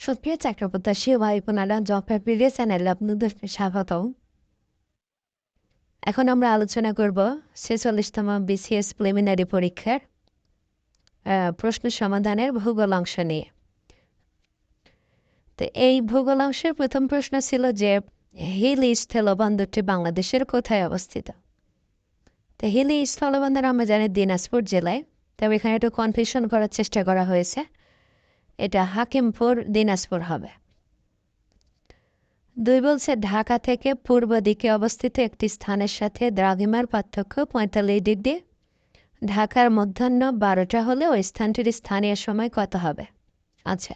সুপ্রিয় চাকরিপ্রত্যাশী ভাই বোনেরা জব প্রিয় চ্যানেলে আপনাদের স্বাগত এখন আমরা আলোচনা করব ছেচল্লিশতম বিসিএস প্রিলিমিনারি পরীক্ষার প্রশ্ন সমাধানের ভূগোল অংশ নিয়ে। তো এই ভূগোল অংশের প্রথম প্রশ্ন ছিল যে, হিলি স্থলবন্দরটি বাংলাদেশের কোথায় অবস্থিত? তো হিলি স্থলবন্দর আমরা জানি দিনাজপুর জেলায়, তবে এখানে একটু কনফিউশন করার চেষ্টা করা হয়েছে। এটা হাকিমপুর, দিনাজপুর হবে। দুই বলছে, ঢাকা থেকে পূর্ব দিকে অবস্থিত একটি স্থানের সাথে দ্রাঘিমার পার্থক্য পঁয়তাল্লিশ ডিগ্রি। ঢাকার মধ্যাহ্ন বারোটা হলে ওই স্থানটির স্থানীয় সময় কত হবে? আচ্ছা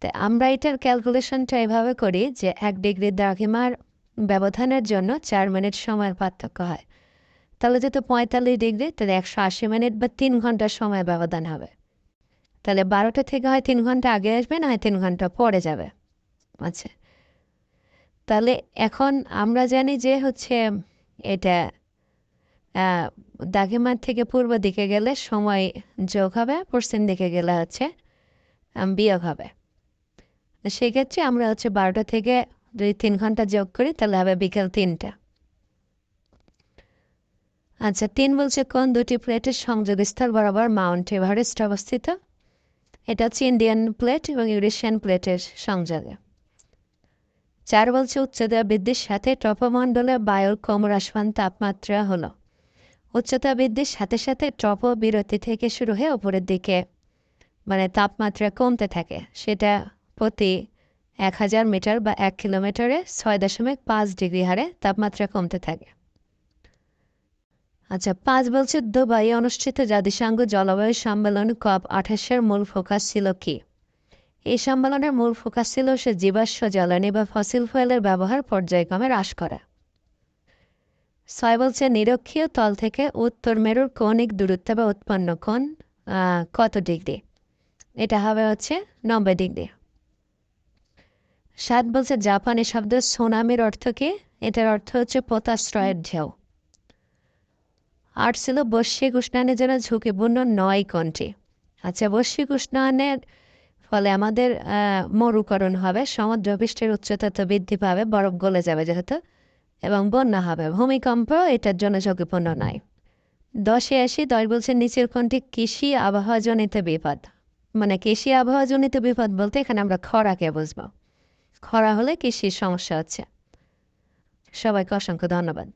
তো আমরা এটার ক্যালকুলেশনটা এভাবে করি যে এক ডিগ্রি দ্রাঘিমার ব্যবধানের জন্য চার মিনিট সময়ের পার্থক্য হয়। তাহলে যেহেতু পঁয়তাল্লিশ ডিগ্রি, তাহলে একশো আশি মিনিট বা তিন ঘণ্টার সময় ব্যবধান হবে। তাহলে বারোটা থেকে হয় তিন ঘণ্টা আগে আসবে, না হয় তিন ঘণ্টা পরে যাবে। আচ্ছা। তাহলে এখন আমরা জানি যে হচ্ছে এটা দাগিমার থেকে পূর্ব দিকে গেলে সময় যোগ হবে, পশ্চিম দিকে গেলে হচ্ছে বিয়োগ হবে। সেক্ষেত্রে আমরা হচ্ছে বারোটা থেকে যদি তিন ঘণ্টা যোগ করি, তাহলে হবে বিকেল তিনটা। আচ্ছা তিন বলছে কোন দুটি প্লেটের সংযোগস্থল বরাবর মাউন্ট এভারেস্ট অবস্থিত? এটা হচ্ছে ইন্ডিয়ান প্লেট এবং ইউরেশিয়ান প্লেটের সংযোগে। চার বলছে উচ্চতা বৃদ্ধির সাথে টপমণ্ডলে বায়ুর ক্রমহ্রাসমান তাপমাত্রা হলো। উচ্চতা বৃদ্ধির সাথে সাথে টপ বিরতি থেকে শুরু হয়ে ওপরের দিকে মানে তাপমাত্রা কমতে থাকে। সেটা প্রতি এক হাজার মিটার বা এক কিলোমিটারে ছয় দশমিক পাঁচ ডিগ্রি হারে তাপমাত্রা কমতে থাকে। আচ্ছা পাঁচ বলছে দুবাই অনুষ্ঠিত জাতিসংঘ জলবায়ু সম্মেলন কপ আঠাশের মূল ফোকাস ছিল কি? এই সম্মেলনের মূল ফোকাস ছিল সে জীবাশ্ম জ্বালানি বা ফসিল ফুয়েলের ব্যবহার পর্যায়ক্রমে হ্রাস করা। ছয় বলছে নিরক্ষীয় তল থেকে উত্তর মেরুর কৌণিক দূরত্ব বা উৎপন্ন আহ, কত ডিগ্রি? এটা হবে হচ্ছে নব্বই ডিগ্রি। সাত বলছে জাপানি শব্দ সোনামির অর্থ কি? এটার অর্থ হচ্ছে পোতাশ্রয়ের ঢেউ। ছিল বৈশ্বিক জন্য ঝুঁকিপূর্ণ নয় কোনটি? আচ্ছা বৈশ্বিক উষ্ণায়নের ফলে আমাদের মরুকরণ হবে সমুদ্র পৃষ্ঠের উচ্চতা তো বৃদ্ধি পাবে, বরফ গলে যাবে যেহেতু, এবং বন্যা হবে। ভূমিকম্প এটার জন্য ঝুঁকিপূর্ণ নয়। দশে আসি দশ বলছেন নিচের কোনটি কৃষি আবহাওয়াজনিত বিপদ? মানে কৃষি আবহাওয়াজনিত বিপদ বলতে এখানে আমরা খরাকে বুঝব। খরা হলে কৃষির সমস্যা হচ্ছে। সবাইকে অসংখ্য ধন্যবাদ।